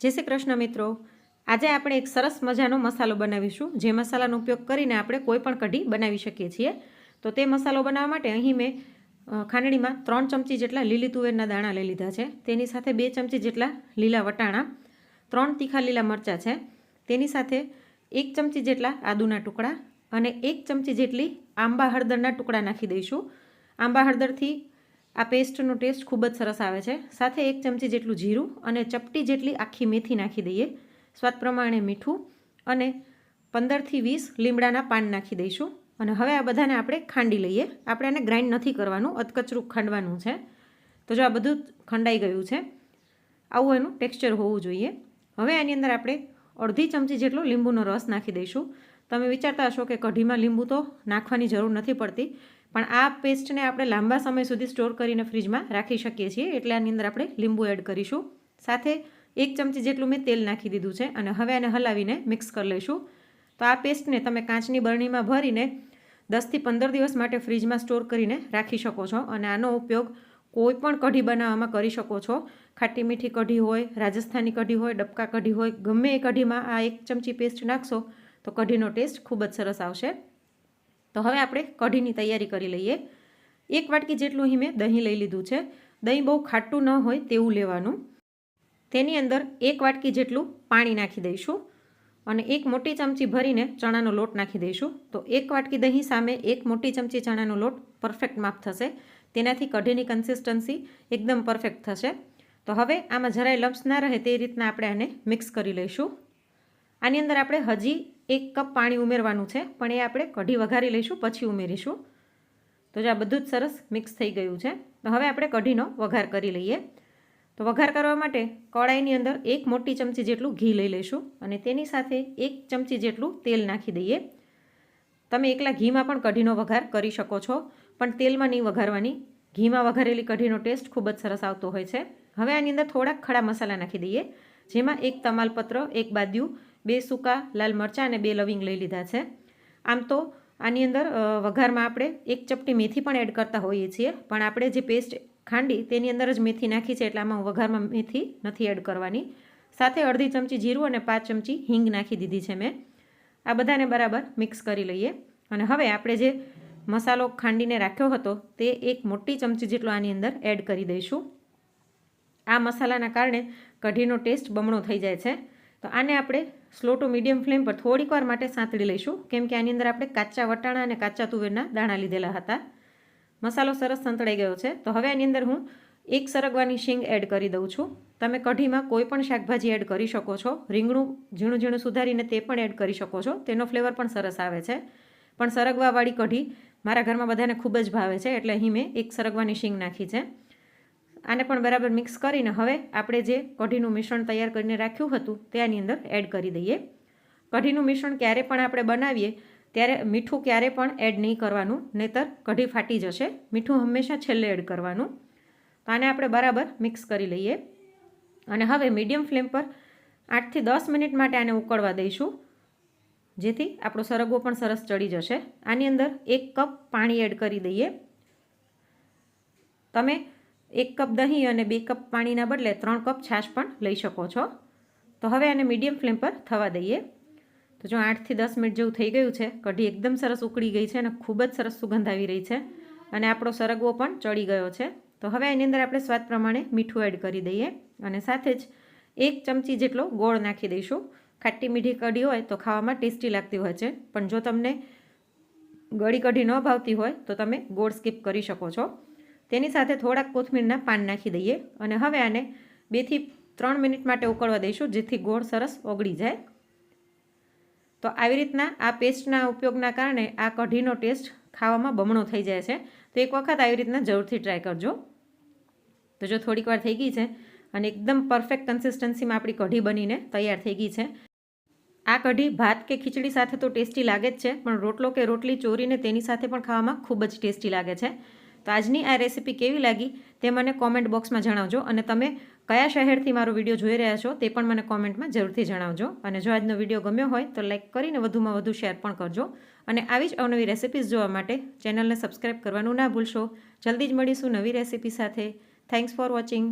જય શ્રી કૃષ્ણ મિત્રો. આજે આપણે એક સરસ મજાનો મસાલો બનાવીશું. જે મસાલાનો ઉપયોગ કરીને આપણે કોઈ પણ કઢી બનાવી શકીએ છીએ. તો તે મસાલો બનાવવા માટે અહીં મેં ખાંડણીમાં ત્રણ ચમચી જેટલા લીલી તુવેરના દાણા લઈ લીધા છે. તેની સાથે બે ચમચી જેટલા લીલા વટાણા, ત્રણ તીખા લીલા મરચાં છે. તેની સાથે એક ચમચી જેટલા આદુના ટુકડા અને એક ચમચી જેટલી આંબા હળદરના ટુકડા નાખી દઈશું. આંબા હળદરથી આ પેસ્ટનો ટેસ્ટ ખૂબ જ સરસ આવે છે. સાથે એક ચમચી જેટલું જીરું અને ચપટી જેટલી આખી મેથી નાખી દઈએ. સ્વાદ પ્રમાણે મીઠું અને પંદરથી વીસ લીમડાના પાન નાખી દઈશું. અને હવે આ બધાને આપણે ખાંડી લઈએ. આપણે આને ગ્રાઇન્ડ નથી કરવાનું, અધકચરું ખાંડવાનું છે. તો જો આ બધું ખંડાઈ ગયું છે, આવું એનું ટેક્સચર હોવું જોઈએ. હવે આની અંદર આપણે અડધી ચમચી જેટલો લીંબુનો રસ નાખી દઈશું. તમે વિચારતા હશો કે કઢીમાં લીંબુ તો નાખવાની જરૂર નથી પડતી. પણ આ પેસ્ટને આપણે લાંબા સમય સુધી સ્ટોર કરીને ફ્રીજમાં રાખી શકીએ છીએ. એટલે આની અંદર આપણે લીંબુ એડ કરીશું. સાથે એક ચમચી જેટલું મેં તેલ નાખી દીધું છે અને હવે આને હલાવીને મિક્સ કરી લઈશું. તો આ પેસ્ટને તમે કાચની બરણીમાં ભરીને દસથી પંદર દિવસ માટે ફ્રીજમાં સ્ટોર કરીને રાખી શકો છો. અને આનો ઉપયોગ કોઈ પણ કઢી બનાવવામાં કરી શકો છો. ખાટી મીઠી કઢી હોય, રાજસ્થાની કઢી હોય, ડબકા કઢી હોય, ગમે એ કઢીમાં આ એક ચમચી પેસ્ટ નાખશો તો કઢીનો ટેસ્ટ ખૂબ જ સરસ આવશે. તો હવે આપણે કઢીની તૈયારી કરી લઈએ. એક વાટકી જેટલું અહીં મેં દહીં લઈ લીધું છે. દહીં બહુ ખાટું ન હોય તેવું લેવાનું. તેની અંદર એક વાટકી જેટલું પાણી નાખી દઈશું અને એક મોટી ચમચી ભરીને ચણાનો લોટ નાખી દઈશું. તો એક વાટકી દહીં સામે એક મોટી ચમચી ચણાનો લોટ પરફેક્ટ માપ થશે. તેનાથી કઢીની કન્સિસ્ટન્સી એકદમ પરફેક્ટ થશે. તો હવે આમાં જરાય લમ્સ ના રહે તે રીતના આપણે આને મિક્સ કરી લઈશું. આની અંદર આપણે હજી એક કપ પાણી ઉમેરવાનું છે, પણ એ આપણે કઢી વઘારી લઈશું, પછી ઉમેરીશું. તો જો આ બધું જ સરસ મિક્સ થઈ ગયું છે, તો હવે આપણે કઢીનો વઘાર કરી લઈએ. તો વઘાર કરવા માટે કડાઈની અંદર એક મોટી ચમચી જેટલું ઘી લઈ લઈશું અને તેની સાથે એક ચમચી જેટલું તેલ નાખી દઈએ. તમે એકલા ઘીમાં પણ કઢીનો વઘાર કરી શકો છો, પણ તેલમાં નહીં વઘારવાની. ઘીમાં વઘારેલી કઢીનો ટેસ્ટ ખૂબ જ સરસ આવતો હોય છે. હવે આની અંદર થોડાક ખડા મસાલા નાખી દઈએ, જેમાં એક તમાલપત્ર, એક બાદિયું બે સૂકા, લાલ મરચાં અને બે લવિંગ લઈ લીધા છે. આમ તો આની અંદર વઘારમાં આપણે એક ચપટી મેથી પણ એડ કરતા હોઈએ છીએ. પણ આપણે જે પેસ્ટ ખાંડી તેની અંદર જ મેથી નાખી છે, એટલે આમાં વઘારમાં મેથી નથી એડ કરવાની. સાથે અડધી ચમચી જીરું અને પાંચ ચમચી હિંગ નાખી દીધી છે મેં. આ બધાને બરાબર મિક્સ કરી લઈએ. અને હવે આપણે જે મસાલો ખાંડીને રાખ્યો હતો, તે એક મોટી ચમચી જેટલો આની અંદર એડ કરી દઈશું. આ મસાલાના કારણે કઢીનો ટેસ્ટ બમણો થઈ જાય છે. તો આને આપણે સ્લો ટુ મીડિયમ ફ્લેમ પર થોડીક વાર માટે સાંતળી લઈશું. કેમ કે આની અંદર આપણે કાચા વટાણા અને કાચા તુવેરના દાણા લીધેલા હતા. મસાલો સરસ સંતળાઈ ગયો છે. તો હવે આની અંદર હું એક સરગવાની શીંગ એડ કરી દઉં છું. તમે કઢીમાં કોઈ પણ શાકભાજી એડ કરી શકો છો. રીંગણું ઝીણું ઝીણું સુધારીને તે પણ એડ કરી શકો છો. તેનો ફ્લેવર પણ સરસ આવે છે. પણ સરગવાવાળી કઢી મારા ઘરમાં બધાને ખૂબ જ ભાવે છે. એટલે અહીં મેં એક સરગવાની શીંગ નાખી છે. આને પણ બરાબર મિક્સ કરીને હવે આપણે જે કઢીનું મિશ્રણ તૈયાર કરીને રાખ્યું હતું તે આની અંદર એડ કરી દઈએ. કઢીનું મિશ્રણ ક્યારે પણ આપણે બનાવીએ, ત્યારે મીઠું ક્યારે પણ એડ નહીં કરવાનું, નહીતર કઢી ફાટી જશે. મીઠું હંમેશા છેલ્લે એડ કરવાનું. તો આને આપણે બરાબર મિક્સ કરી લઈએ. અને હવે મીડિયમ ફ્લેમ પર આઠથી દસ મિનિટ માટે આને ઉકળવા દઈશું. જેથી આપણો સરગવો પણ સરસ ચડી જશે. આની અંદર એક કપ પાણી એડ કરી દઈએ. તમે એક કપ દહીં અને બે કપ પાણીના બદલે ત્રણ કપ છાશ પણ લઈ શકો છો. તો હવે આને મીડિયમ ફ્લેમ પર થવા દઈએ. તો જો આઠથી દસ મિનિટ જેવું થઈ ગયું છે, કઢી એકદમ સરસ ઉકળી ગઈ છે અને ખૂબ જ સરસ સુગંધ આવી રહી છે અને આપણો સરગવો પણ ચડી ગયો છે. તો હવે એની અંદર આપણે સ્વાદ પ્રમાણે મીઠું એડ કરી દઈએ અને સાથે જ એક ચમચી જેટલો ગોળ નાખી દઈશું. ખાટી મીઠી કઢી હોય તો ખાવામાં ટેસ્ટી લાગતી હોય છે, પણ જો તમને ગળી કઢી ન ભાવતી હોય તો તમે ગોળ સ્કીપ કરી શકો છો. તેની સાથે થોડાક કોથમીરના પાન નાખી દઈએ અને હવે આને બેથી ત્રણ મિનિટ માટે ઉકળવા દઈશું, જેથી ગોળ સરસ ઓગળી જાય. તો આવી રીતના આ પેસ્ટના ઉપયોગના કારણે આ કઢીનો ટેસ્ટ ખાવામાં બમણો થઈ જાય છે. તો એક વખત આવી રીતના જરૂરથી ટ્રાય કરજો. તો જો થોડીક વાર થઈ ગઈ છે અને એકદમ પરફેક્ટ કન્સિસ્ટન્સીમાં આપણી કઢી બનીને તૈયાર થઈ ગઈ છે. આ કઢી ભાત કે ખીચડી સાથે તો ટેસ્ટી લાગે જ છે, પણ રોટલો કે રોટલી ચોરીને તેની સાથે પણ ખાવામાં ખૂબ જ ટેસ્ટી લાગે છે. તો આજની આ રેસીપી કેવી લાગી તે મને કોમેન્ટ બોક્સમાં જણાવજો અને તમે કયા શહેરથી મારો વીડિયો જોઈ રહ્યા છો તે પણ મને કોમેન્ટમાં જરૂરથી જણાવજો. અને જો આજનો વીડિયો ગમ્યો હોય તો લાઇક કરીને વધુમાં વધુ શેર પણ કરજો. અને આવી જ અવનવી રેસીપીઝ જોવા માટે ચેનલને સબસ્ક્રાઈબ કરવાનું ના ભૂલશો. જલ્દી જ મળીશું નવી રેસિપી સાથે. Thanks for watching